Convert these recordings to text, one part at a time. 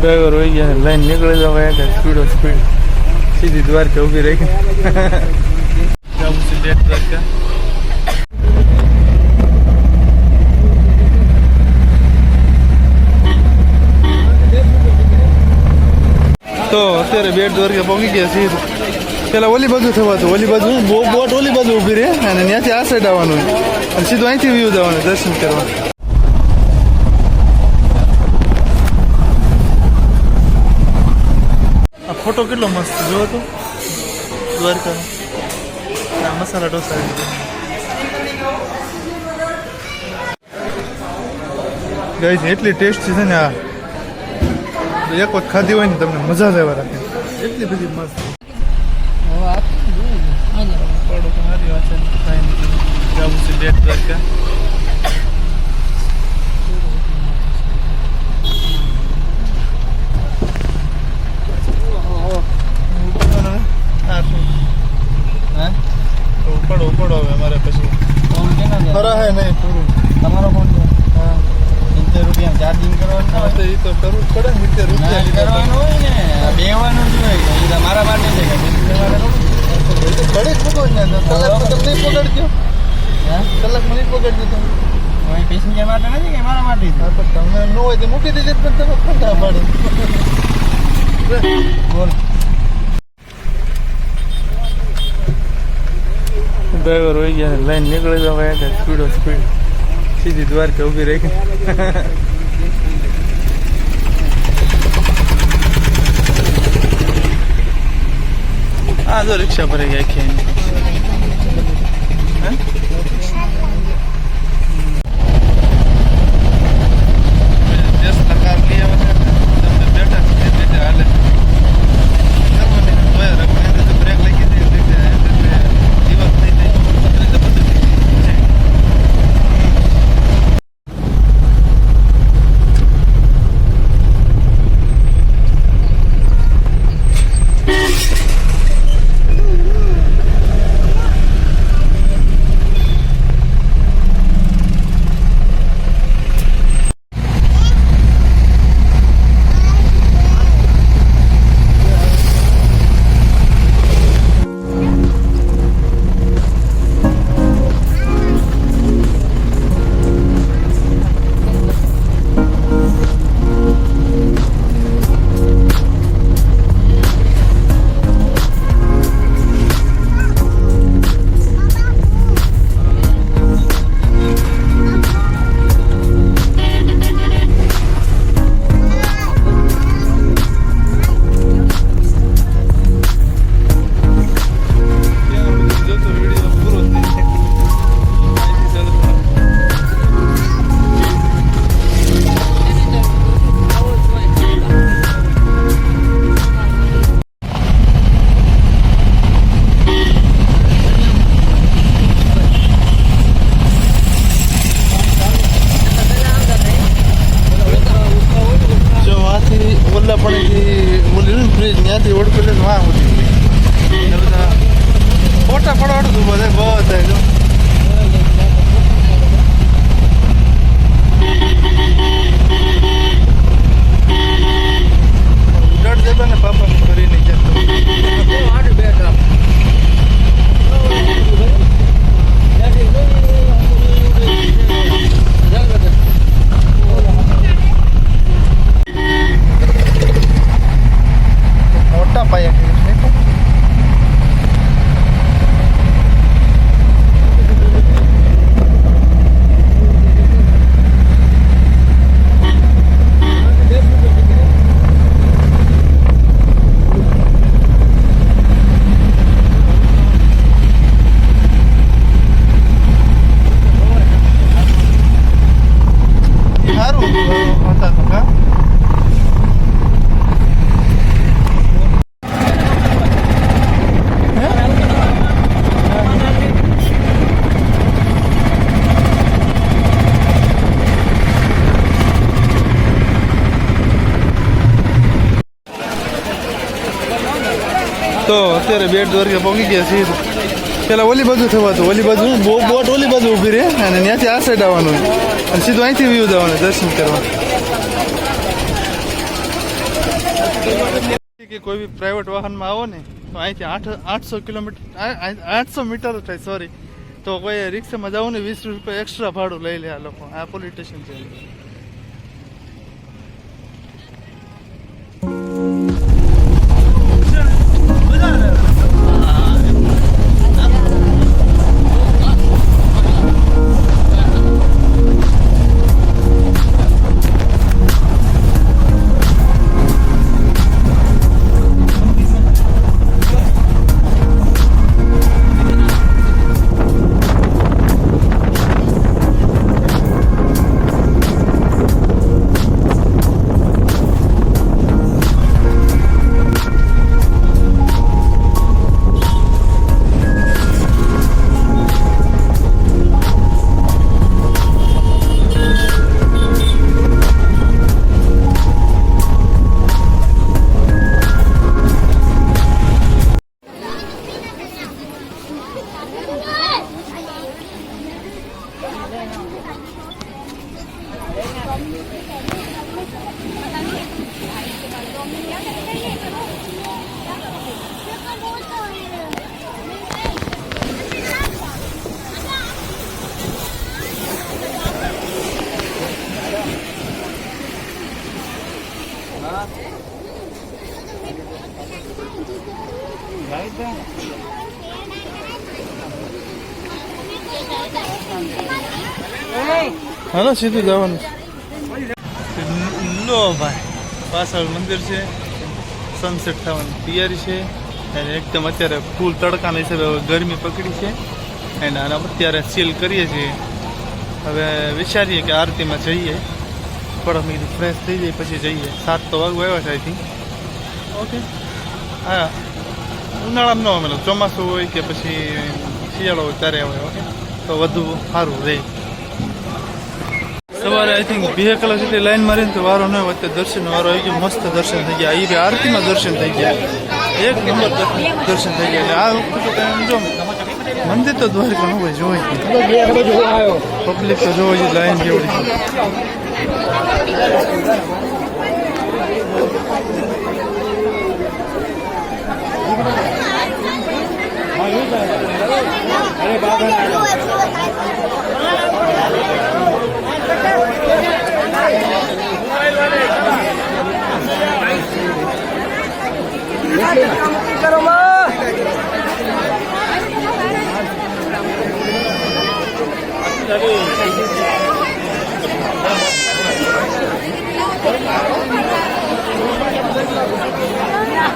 Driver હોય ગયા line નીકળી જવા કે સ્પીડો સ્પીડ સીધી દ્વારકા ઊભી રહી. દ્વારકા તો અત્યારે બેટ દ્વારકા પહોંચી ગયા છીએ. પેલા ઓલી બાજુ થવાતું ઓલી બાજુ બોટ ઓલી બાજુ ઊભી રહે અને ત્યાંથી આ સાઈડ આવવાનું. અને સીધું અહીંથી વ્યૂ જવાનું, દર્શન કરવા. ફોટો કેટલો મસ્ત જોયો તો. દ્વારકાનો આ મસાલા ઢોસા ગાઈસ એટલી ટેસ્ટી છે ને આ. એક વખત ખાધી હોય ને તમને મજા જ આવે રાખે. એટલી બધી મસ્ત. પડો તો સારી વાત છે જવું છે ડેટ દ્વારકા ઉપાડો હવે. હા, શું? તો ઉપાડો ઉપાડો હવે અમારે પછી ખરા હે નહીં પૂરું તમારો ફોન છે હા સિત્તેર રૂપિયા ચાર્જિંગ કરવાનું હા, તો એ તો કરવું જ પડે ને સિત્તેર રૂપિયા ના, લીધા કરવાનું હોય ને બેવાનું જ હોય એ તો મારા માટે છે કે બીજું તમારે થોડું. તો ઘડી ને કલાક તમને પકડજો. હા? કલાકમાં પકડજો તમે. પેસેન્જર માટે નથી કે મારા માટે છે. હા તો તમને ન હોય તો મૂકી દેજો પણ તમે ખોટા પાડે. બોલ. ડ્રાઈવર હોય ગયા લાઈન નીકળી જવા સ્પીડો સ્પીડ સીધી દ્વારકા ઊભી રાખી. આ તો રિક્ષા ભરાઈ ગયા આખી. હે? દેશના કાર તો અત્યારે બેટ દ્વારકા પહોંચી ગયા છીએ. પેલા ઓલી બાજુ થવાતું ઓલી બાજુ બહુ બોટ ઓલી બાજુ ઊભી રહે અને ત્યાંથી આ સાઈડ આવવાનું. અને સીધું અહીંથી વ્યૂ જવાનું, દર્શન કરવા. કે કોઈ બી પ્રાઇવેટ વાહનમાં આવો ને, તો અહીંથી આઠ, આઠસો કિલોમીટર આઠસો મીટર થાય સોરી તો કોઈ રિક્ષામાં જવું ને, વીસ રૂપિયા એક્સ્ટ્રા ભાડું લઈ લે આ લોકો, આ પોલીસ સ્ટેશન છે. હાલો સીધું જવાનું છે. લો ભાઈ પાછળ મંદિર છે. સનસેટ થવાની તૈયારી છે. અને એકદમ અત્યારે ફૂલ તડકાના હિસાબે ગરમી પકડી છે. અને આના અત્યારે સીલ કરીએ છીએ. હવે વિચારીએ કે આરતીમાં જઈએ. થોડા મેં ફ્રેશ થઈ જાય પછી જઈએ. સાત તો વાગવા આવ્યા છે અહીંથી ઓકે હા. ઉનાળામાં ન અમે ચોમાસું હોય કે પછી શિયાળો હોય ત્યારે આવે ઓકે તો વધુ સારું રહે. સવારે આઈ થિંક બે કલાક સુધી લાઈન મારીને તો વારો ન અત્યારે દર્શન વારો આવી ગયો, મસ્ત દર્શન થઈ ગયા. એ આરતીમાં દર્શન થઈ ગયા. એક નંબર દર્શન- થઈ ગયા. આ વખતે તો કાંઈ આમ જો, મંદિર તો દ્વારકા નું હોય, જોઈ. પબ્લિક તો જોવો છે લાઈન જેવડી. અરે 아 谢谢啊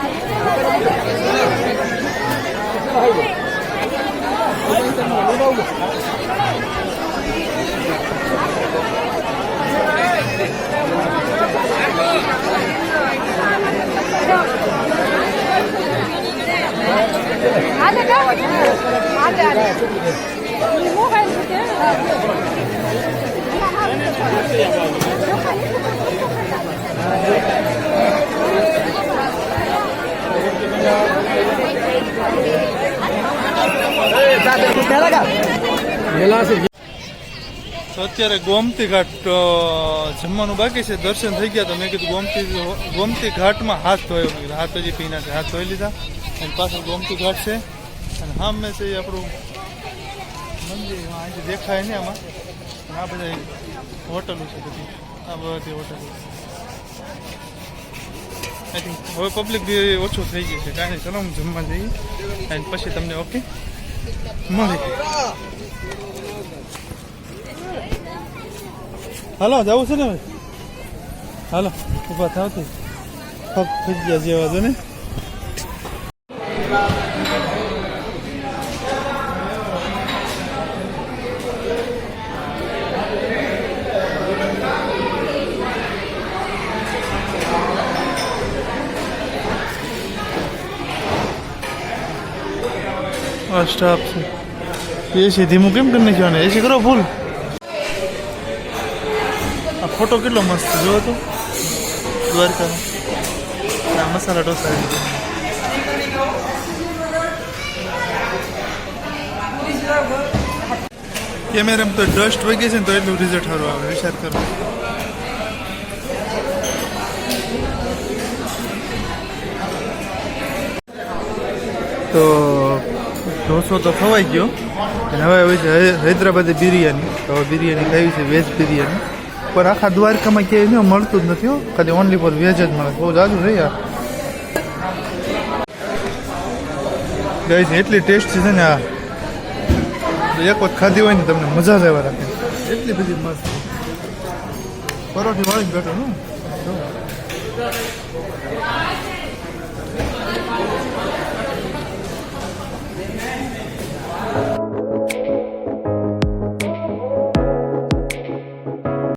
好的好的。好的 અત્યારે ગોમતી ઘાટ જમવાનું બાકી છે. દર્શન થઈ ગયા તો મેં કીધું ગોમતી ગોમતી ઘાટમાં હાથ ધોયો. મેં હાથ હજી પીના હાથ ધોઈ લીધા. અને પાછળ ગોમતી ઘાટ છે. અને સામે છે આપણું મંદિર અહીંથી દેખાય ને આમાં. આ બધા હોટલો છે બધી. આ બધી હોટલો. આઈ થિંક હવે પબ્લિક બી ઓછું થઈ ગયું છે. કાંઈ ચલો હું જમવા જઈએ. અને પછી તમને ઓકે મળી હાલો, જવું છે ને ભાઈ હાલો, ઊભા થાવ તો પગ જેવા તો ને? નાસ્તા છે. એ સીધી હું કેમ કરીને જવાને એ કરો ભૂલ. આ ફોટો કેટલો મસ્ત જોયો તો. દ્વારકાનો. આ મસાલા ઢોસા કેમેરામાં તો ડસ્ટ વગે છે ને તો એટલું રિઝલ્ટ સારું આવે, વિચાર કરો. તો ઢોસો તો ખવાઈ ગયો. અને હવે હોય છે હૈદરાબાદી બિરયાની. તો બિરયાની ખાવી છે વેજ બિરયાની. પણ આખા દ્વારકામાં ક્યાંય મળતું જ નથી ખાલી ઓનલી ફોર વેજ જ મળે. બહુ જાજુ રહી યાર. ગઈ છે એટલી ટેસ્ટી છે ને આ. એક વખત ખાધી હોય ને તમને મજા જ આવ્યા રાખે. એટલી બધી મસ્ત. પરોઠી વાળી બેઠો ને.